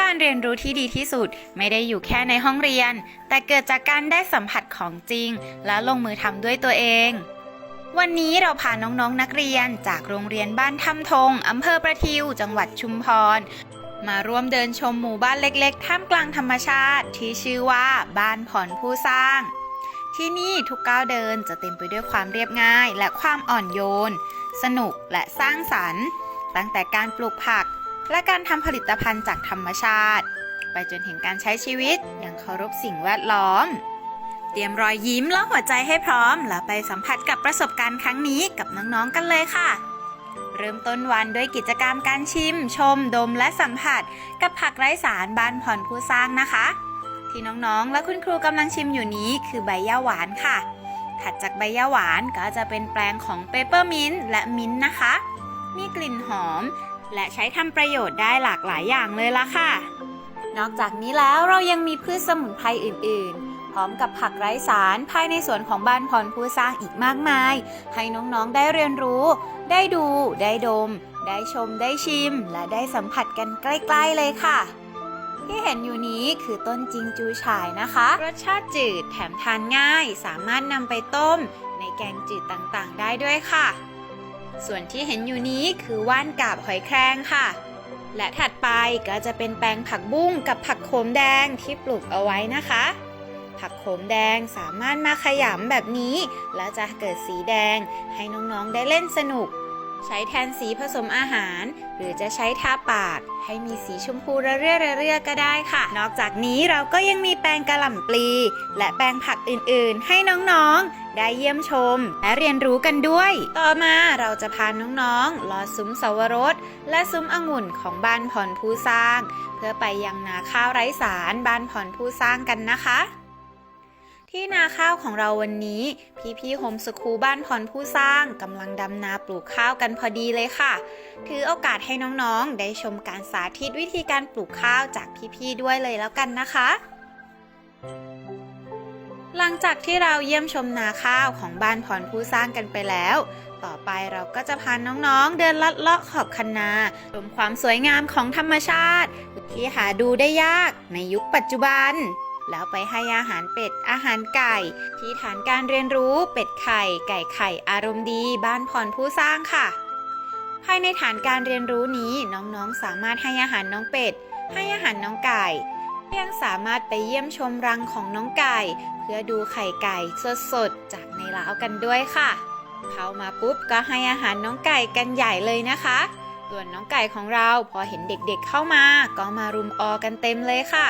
การเรียนรู้ที่ดีที่สุดไม่ได้อยู่แค่ในห้องเรียน แต่เกิดจากการได้สัมผัสของจริง และลงมือทำด้วยตัวเอง วันนี้เราพาน้องๆนนักเรียนจากโรงเรียนบ้านถ้ำทงอำเภอประทิว จังหวัดชุมพร มาร่วมเดินชมหมู่บ้านเล็กๆ ท่ามกลางธรรมชาติที่ชื่อว่าบ้านผ่อนผู้สร้าง ที่นี่ทุกก้าวเดินจะเต็มไปด้วยความเรียบง่าย และความอ่อนโยน สนุกและสร้างสรรค์ตั้งแต่การปลูกผัก และการทำผลิตภัณฑ์จากธรรมชาติ ไปจนถึงการใช้ชีวิตอย่างเคารพสิ่งแวดล้อม เตรียมรอยยิ้มและหัวใจให้พร้อม แล้วไปสัมผัสกับประสบการณ์ครั้งนี้กับน้องๆกันเลยค่ะ เริ่มต้นวันด้วยกิจกรรมการชิม ชม ดมและสัมผัส กับผักไร้สารบ้านผ่อนผู้สร้างนะคะ ที่น้องๆ และคุณครูกำลังชิมอยู่นี้คือใบย่าหวานค่ะถัดจากใบย่าหวานก็จะเป็นแปลงของเปเปอร์มินต์และมิ้นท์นะคะ มีกลิ่นหอม และใช้ทำประโยชน์ได้หลากหลายอย่างเลยล่ะค่ะ นอกจากนี้แล้วเรายังมีพืชสมุนไพรอื่น ๆ พร้อมกับผักไร้สารภายในสวนของบ้านพรผู้สร้างอีกมากมาย ให้น้องๆได้เรียนรู้ ได้ดู ได้ดม ได้ชมได้ชิม และได้สัมผัสกันใกล้ ๆ เลยค่ะที่เห็นอยู่นี้คือต้นจิงจูฉายนะคะ รสชาติจืดแถมทานง่าย สามารถนำไปต้ม ในแกงจืดต่างๆ ได้ด้วยค่ะ ส่วนที่เห็นอยู่นี้คือว่านกาบหอยแครงค่ะ และถัดไปก็จะเป็นแปลงผักบุ้งกับผักโขมแดงที่ปลูกเอาไว้นะคะ ผักโขมแดงสามารถมาขยำแบบนี้ แล้วจะเกิดสีแดงให้น้องๆได้เล่นสนุก ใช้แทนสีผสมอาหาร หรือจะใช้ทาปาก ให้มีสีชมพูระเรื่อระเรื่อก็ได้ค่ะ นอกจากนี้เราก็ยังมีแปลงกระหล่ำปลี และแปลงผักอื่นๆ ให้น้องๆ ได้เยี่ยมชม และเรียนรู้กันด้วย ต่อมาเราจะพาน้องๆลอซุ้มสวรส และซุ้มองุ่นของบ้านผ่อนผู้สร้าง เพื่อไปยังนาข้าวไร้สารบ้านผ่อนผู้สร้างกันนะคะ ที่นาข้าวของเราวันนี้ พี่ๆโฮมสคูลบ้านพรผู้สร้างกำลังดำนาปลูกข้าวกันพอดีเลยค่ะ ถือโอกาสให้น้องๆ ได้ชมการสาธิตวิธีการปลูกข้าวจากพี่ๆด้วยเลยแล้วกันนะคะ หลังจากที่เราเยี่ยมชมนาข้าวของบ้านพรผู้สร้างกันไปแล้ว ต่อไปเราก็จะพาน้องๆ เดินลัดเลาะขอบคันนาชมความสวยงามของธรรมชาติ ที่หาดูได้ยากในยุคปัจจุบัน แล้วไปให้อาหารเป็ด อาหารไก่ ที่ฐานการเรียนรู้เป็ดไข่ ไก่ไข่ อารมณ์ดี บ้านผ่อนผู้สร้างค่ะ ภายในฐานการเรียนรู้นี้น้องๆสามารถให้อาหารน้องเป็ด ให้อาหารน้องไก่ยังสามารถไปเยี่ยมชมรังของน้องไก่ เพื่อดูไข่ไก่สดๆจากในเล้ากันด้วยค่ะ เข้ามาปุ๊บก็ให้อาหารน้องไก่กันใหญ่เลยนะคะ ส่วนน้องไก่ของเราพอเห็นเด็กๆเข้ามา ก็มารุมออกันเต็มเลยค่ะ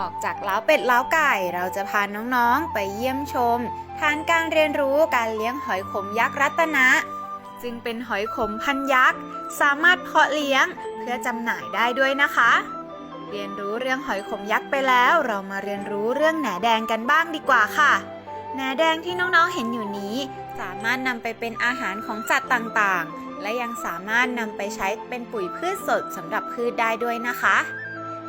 ออกจากเล้าเป็ดเล้าไก่ เราจะพาน้องๆไปเยี่ยมชมฐานการเรียนรู้การเลี้ยงหอยขมยักษ์รัตนะ ซึ่งเป็นหอยขมพันยักษ์ สามารถเพาะเลี้ยงเพื่อจำหน่ายได้ด้วยนะคะ เรียนรู้เรื่องหอยขมยักษ์ไปแล้ว เรามาเรียนรู้เรื่องแหนแดงกันบ้างดีกว่าค่ะแหนแดงที่น้องๆเห็นอยู่นี้ สามารถนำไปเป็นอาหารของสัตว์ต่างๆ และยังสามารถนำไปใช้เป็นปุ๋ยพืชสดสำหรับพืชได้ด้วยนะคะ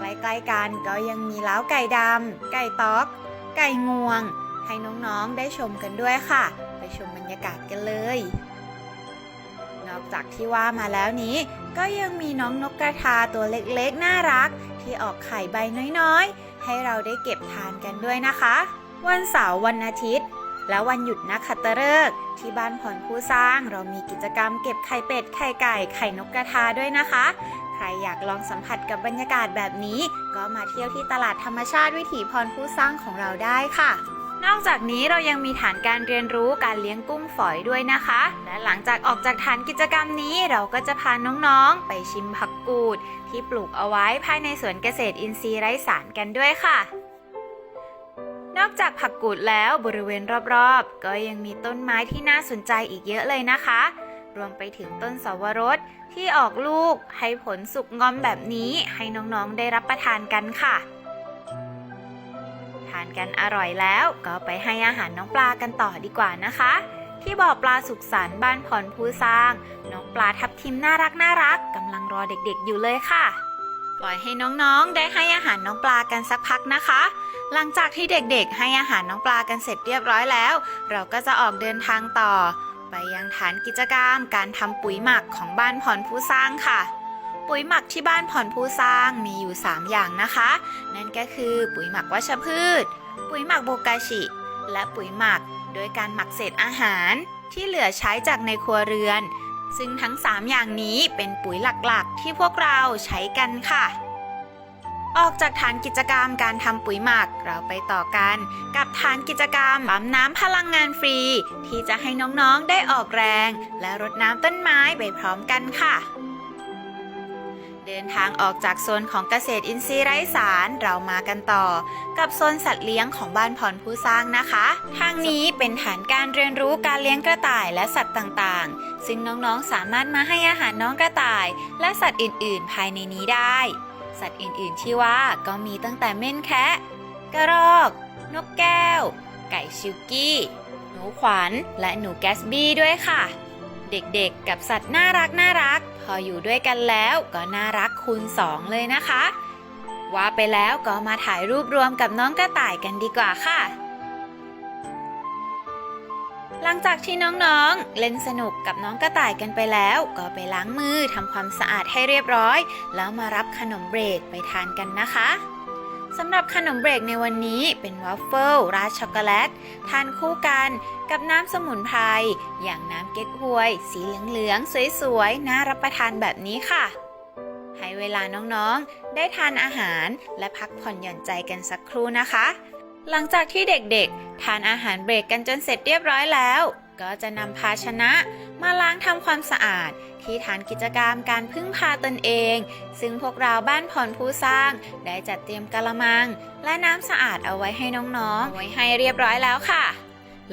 ใกล้ๆกันก็ยังมีเล้าไก่ดำ ไก่ต๊อก ไก่งวง ให้น้องๆได้ชมกันด้วยค่ะ ไปชมบรรยากาศกันเลย นอกจากที่ว่ามาแล้วนี้ ก็ยังมีน้องนกกระทาตัวเล็กๆ น่ารัก ที่ออกไข่ใบน้อยๆ ให้เราได้เก็บทานกันด้วยนะคะ วันเสาร์วันอาทิตย์ และวันหยุดนักขัตฤกษ์ที่บ้านผ่อนผู้สร้างเรามีกิจกรรมเก็บไข่เป็ด ไข่ไก่ ไข่นกกระทาด้วยนะคะ รอยากลองสัมผัสกับบรรยากาศแบบนี้ ก็มาเที่ยวที่ตลาดธรรมชาติวิถีพรผู้สร้างของเราได้ค่ะนอกจากนี้เรายังมีฐานการเรียนรู้การเลี้ยงกุ้งฝอยด้วยนะคะ และหลังจากออกจากฐานกิจกรรมนี้เราก็จะพาน้องๆ ไปชิมผักกูด ที่ปลูกเอาไว้ภายในสวนเกษตรอินทรีย์ไร้สารกันด้วยค่ะ นอกจากผักกูดแล้วบริเวณรอบๆ ก็ยังมีต้นไม้ที่น่าสนใจอีกเยอะเลยนะคะ รวมไปถึงต้นสวรสที่ออกลูกให้ผลสุกงอมแบบนี้ให้น้องๆได้รับประทานกันค่ะ ทานกันอร่อยแล้วก็ไปให้อาหารน้องปลากันต่อดีกว่านะคะ ที่บ่อปลาสุขสันต์บ้านพรผู้สร้าง น้องปลาทับทิมน่ารักน่ารักกำลังรอเด็กๆอยู่เลยค่ะ ปล่อยให้น้องๆได้ให้อาหารน้องปลากันสักพักนะคะหลังจากที่เด็กๆ ให้อาหารน้องปลากันเสร็จเรียบร้อยแล้ว เราก็จะออกเดินทางต่อ ไปยังฐานกิจกรรมการทำปุ๋ยหมักของบ้านพรผู้สร้างค่ะ ปุ๋ยหมักที่บ้านผ่อนผู้สร้างมีอยู่ 3 อย่างนะคะ นั่นก็คือปุ๋ยหมักวัชพืช ปุ๋ยหมักโบกาชิ และปุ๋ยหมักโดยการหมักเศษอาหารที่เหลือใช้จากในครัวเรือน ซึ่งทั้ง 3 อย่างนี้เป็นปุ๋ยหลักๆ ที่พวกเราใช้กันค่ะ ออกจากฐานกิจกรรมการทำปุ๋ยหมักเราไปต่อกัน กับฐานกิจกรรมปั๊มน้ำพลังงานฟรี ที่จะให้น้องๆได้ออกแรง และรดน้ำต้นไม้ไปพร้อมกันค่ะ เดินทางออกจากโซนของเกษตรอินทรีย์ไร้สารเรามากันต่อ กับโซนสัตว์เลี้ยงของบ้านผ่อนผู้สร้างนะคะ ทางนี้เป็นฐานการเรียนรู้การเลี้ยงกระต่ายและสัตว์ต่างๆ ซึ่งน้องๆสามารถมาให้อาหารน้องกระต่าย และสัตว์อื่น ๆ ภายในนี้ได้ สัตว์อื่นๆที่ว่าก็มีตั้งแต่เม่นแคะ กระรอก นกแก้ว ไก่ชิวกี้ หนูขวัญ และหนูแกสบี้ด้วยค่ะ เด็กๆ กับสัตว์น่ารักน่ารัก พออยู่ด้วยกันแล้วก็น่ารักคูณสองเลยนะคะ ว่าไปแล้วก็มาถ่ายรูปรวมกับน้องกระต่ายกันดีกว่าค่ะ หลังจากที่น้องๆ เล่นสนุกกับน้องกระต่ายกันไปแล้ว ก็ไปล้างมือทำความสะอาดให้เรียบร้อย แล้วมารับขนมเบรกไปทานกันนะคะสำหรับขนมเบรกในวันนี้เป็นวอฟเฟิลราดช็อกโกแลต ทานคู่กันกับน้ำสมุนไพรอย่างน้ำเก๊กฮวย สีเหลืองๆ สวยๆ น่ารับประทานแบบนี้ค่ะ ให้เวลาน้องๆ ได้ทานอาหารและพักผ่อนหย่อนใจกันสักครู่นะคะ หลังจากที่เด็กๆ ทานอาหารเบรกกันจนเสร็จเรียบร้อยแล้ว ก็จะนำภาชนะมาล้างทำความสะอาด ที่ฐานกิจกรรมการพึ่งพาตนเอง ซึ่งพวกเราบ้านผ่อนผู้สร้าง ได้จัดเตรียมกะละมัง และน้ำสะอาดเอาไว้ให้น้องๆไว้ให้เรียบร้อยแล้วค่ะ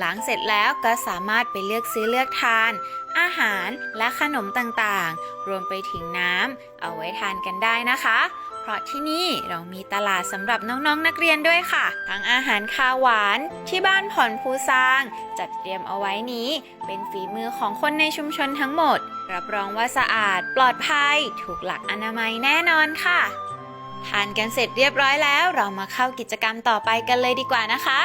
ล้างเสร็จแล้วก็สามารถไปเลือกซื้อเลือกทาน อาหารและขนมต่างๆ รวมไปถึงน้ำเอาไว้ทานกันได้นะคะ ราะที่นี่เรามีตลาดสำหรับน้องๆนนักเรียนด้วยค่ะ ทั้งอาหารคาวหวานที่บ้านผ่อนผู้สร้าง จัดเตรียมเอาไว้นี้ เป็นฝีมือของคนในชุมชนทั้งหมด รับรองว่าสะอาดปลอดภัย ถูกหลักอนามัยแน่นอนค่ะทานกันเสร็จเรียบร้อยแล้ว เรามาเข้ากิจกรรมต่อไปกันเลยดีกว่านะคะ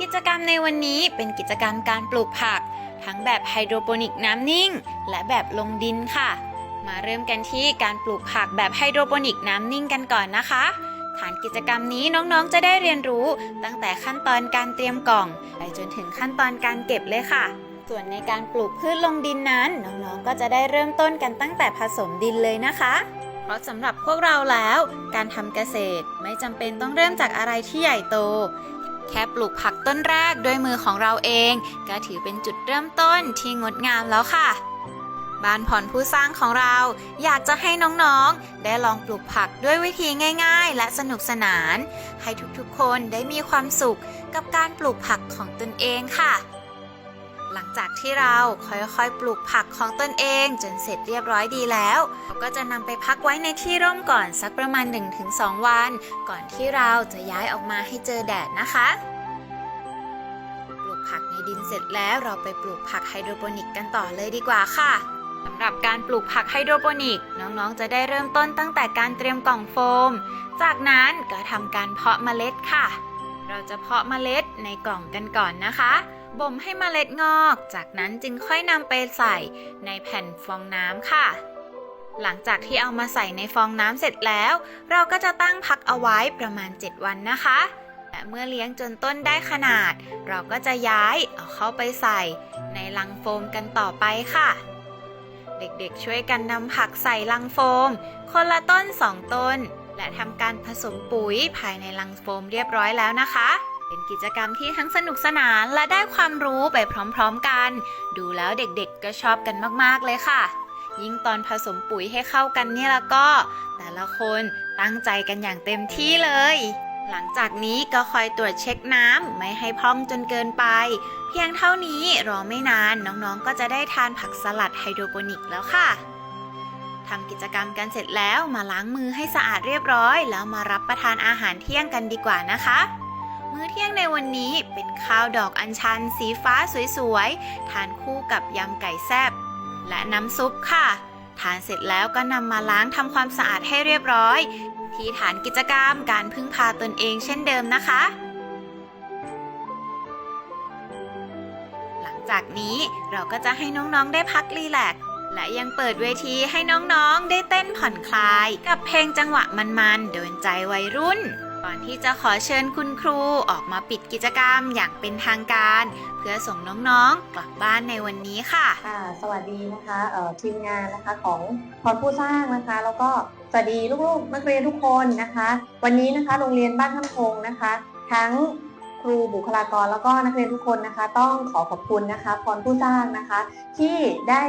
กิจกรรมในวันนี้เป็นกิจกรรมการปลูกผัก ทั้งแบบไฮโดรโปนิกน้ำนิ่ง และแบบลงดินค่ะ มาเริ่มกันที่การปลูกผักแบบไฮโดรโปนิกน้ำนิ่งกันก่อนนะคะ ฐานกิจกรรมนี้น้องๆจะได้เรียนรู้ตั้งแต่ขั้นตอนการเตรียมกล่อง ไปจนถึงขั้นตอนการเก็บเลยค่ะ ส่วนในการปลูกพืชลงดินนั้น น้องๆก็จะได้เริ่มต้นกันตั้งแต่ผสมดินเลยนะคะ เพราะสำหรับพวกเราแล้ว การทำเกษตรไม่จำเป็นต้องเริ่มจากอะไรที่ใหญ่โต แค่ปลูกผักต้นแรกด้วยมือของเราเอง ก็ถือเป็นจุดเริ่มต้นที่งดงามแล้วค่ะ บ้านผ่อนผู้สร้างของเรา อยากจะให้น้องๆ ได้ลองปลูกผักด้วยวิธีง่ายๆ และสนุกสนาน ให้ทุกๆคนได้มีความสุขกับการปลูกผักของตนเองค่ะ หลังจากที่เราค่อยๆ ปลูกผักของตนเองจนเสร็จเรียบร้อยดีแล้วเราก็จะนำไปพักไว้ในที่ร่มก่อนสักประมาณ 1-2 วัน ก่อนที่เราจะย้ายออกมาให้เจอแดดนะคะปลูกผักในดินเสร็จแล้วเราไปปลูกผักไฮโดรโปนิกกันต่อเลยดีกว่าค่ะ สำหรับการปลูกผักไฮโดรโปนิก น้องๆ จะได้เริ่มต้นตั้งแต่การเตรียมกล่องโฟม จากนั้นก็ทำการเพาะเมล็ดค่ะ เราจะเพาะเมล็ดในกล่องกันก่อนนะคะบ่มให้เมล็ดงอก จากนั้นจึงค่อยนำไปใส่ในแผ่นฟองน้ำค่ะ หลังจากที่เอามาใส่ในฟองน้ำเสร็จแล้ว เราก็จะตั้งพักเอาไว้ประมาณ 7 วันนะคะและเมื่อเลี้ยงจนต้นได้ขนาด เราก็จะย้ายเอาเข้าไปใส่ในลังโฟมกันต่อไปค่ะ เด็กๆ ช่วยกันนำผักใส่ลังโฟม คนละต้น2ต้น และทำการผสมปุ๋ยภายในลังโฟมเรียบร้อยแล้วนะคะ เป็นกิจกรรมที่ทั้งสนุกสนานและได้ความรู้ไปพร้อมๆกัน ดูแล้วเด็กๆ ก็ชอบกันมากๆเลยค่ะ ยิ่งตอนผสมปุ๋ยให้เข้ากันเนี่ยแล้วก็ แต่ละคนตั้งใจกันอย่างเต็มที่เลย หลังจากนี้ก็คอยตรวจเช็คน้ำไม่ให้พร่องจนเกินไป เพียงเท่านี้รอไม่นานน้องๆ ก็จะได้ทานผักสลัดไฮโดรโปนิกแล้วค่ะทำกิจกรรมกันเสร็จแล้วมาล้างมือให้สะอาดเรียบร้อย แล้วมารับประทานอาหารเที่ยงกันดีกว่านะคะ มื้อเที่ยงในวันนี้เป็นข้าวดอกอัญชัน สีฟ้าสวยๆ ทานคู่กับยำไก่แซ่บและน้ำซุปค่ะ ทานเสร็จแล้วก็นำมาล้างทำความสะอาดให้เรียบร้อย ที่ฐานกิจกรรมการพึ่งพาตนเองเช่นเดิมนะคะ หลังจากนี้เราก็จะให้น้องๆได้พักรีแลกและยังเปิดเวทีให้น้องๆได้เต้นผ่อนคลาย กับเพลงจังหวะมันๆ โดนใจวัยรุ่น ก่อนที่จะขอเชิญคุณครูออกมาปิดกิจกรรมอย่างเป็นทางการ เพื่อส่งน้องๆกลับบ้านในวันนี้ค่ะค่ะสวัสดีนะคะทีมงานนะคะของพรผู้สร้างนะคะ แล้วก็สวัสดีลูกๆนักเรียนทุกคนนะคะ วันนี้นะคะโรงเรียนบ้านท่าพงนะคะ ทั้งครูบุคลากรแล้วก็นักเรียนทุกคนนะคะ ต้องขอขอบคุณนะคะพรผู้สร้างนะคะ ที่ได้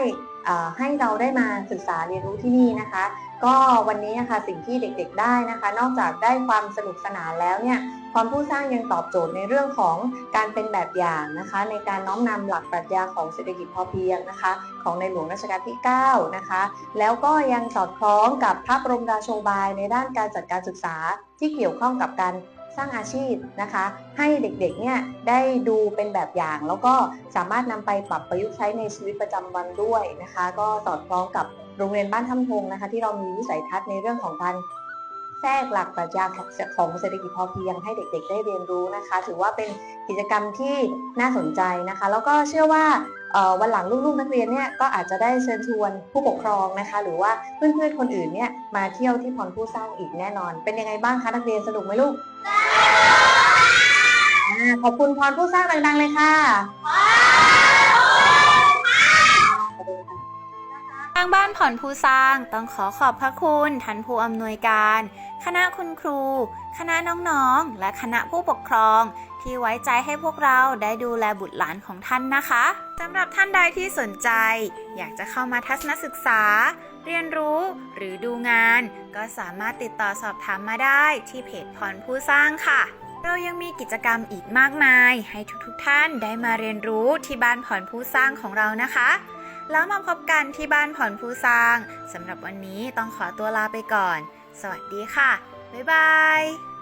ให้เราได้มาศึกษาเรียนรู้ที่นี่นะคะ ก็วันนี้นะคะสิ่งที่เด็กๆได้นะคะ นอกจากได้ความสนุกสนานแล้วเนี่ยความผู้สร้างยังตอบโจทย์ในเรื่องของการเป็นแบบอย่างนะคะ ในการน้อมนำหลักปรัชญาของเศรษฐกิจพอเพียงนะคะ ของในหลวงรัชกาลที่ 9 นะคะ แล้วก็ยังสอดคล้องกับพระบรมราโชบายในด้านการจัดการศึกษาที่เกี่ยวข้องกับการสร้างอาชีพนะคะ ให้เด็กๆเนี่ยได้ดูเป็นแบบอย่าง แล้วก็สามารถนำไปปรับประยุกต์ใช้ในชีวิตประจำวันด้วยนะคะ ก็สอดคล้องกับ โรงเรียนบ้านถ้ำพงนะคะ ที่เรามีวิสัยทัศน์ในเรื่องของการแทรกหลักปรัชญาของเศรษฐกิจพอเพียงให้เด็ก ๆ ได้เรียนรู้นะคะ ถือว่าเป็นกิจกรรมที่น่าสนใจนะคะ แล้วก็เชื่อว่าวันหลังลูกๆนักเรียนเนี่ยก็อาจจะได้เชิญชวนผู้ปกครองนะคะ หรือว่าเพื่อนๆคนอื่นเนี่ยมาเที่ยวที่พรผู้สร้างอีกแน่นอน เป็นยังไงบ้างคะนักเรียนสนุกไหมลูกขอบคุณพรผู้สร้างดังๆเลยค่ะ ทางบ้านผ่อนผู้สร้างต้องขอขอบพระคุณท่านผู้อำนวยการ คณะคุณครู คณะน้องๆ และคณะผู้ปกครอง ที่ไว้ใจให้พวกเราได้ดูแลบุตรหลานของท่านนะคะสำหรับท่านใดที่สนใจ อยากจะเข้ามาทัศนศึกษา เรียนรู้หรือดูงาน ก็สามารถติดต่อสอบถามมาได้ที่เพจพรผู้สร้างค่ะเรายังมีกิจกรรมอีกมากมาย ให้ทุกๆท่านได้มาเรียนรู้ที่บ้านผ่อนผู้สร้างของเรานะคะ แล้วมาพบกันที่บ้านผ่อนผู้สร้างสำหรับวันนี้ต้องขอตัวลาไปก่อน สวัสดีค่ะ บ๊ายบาย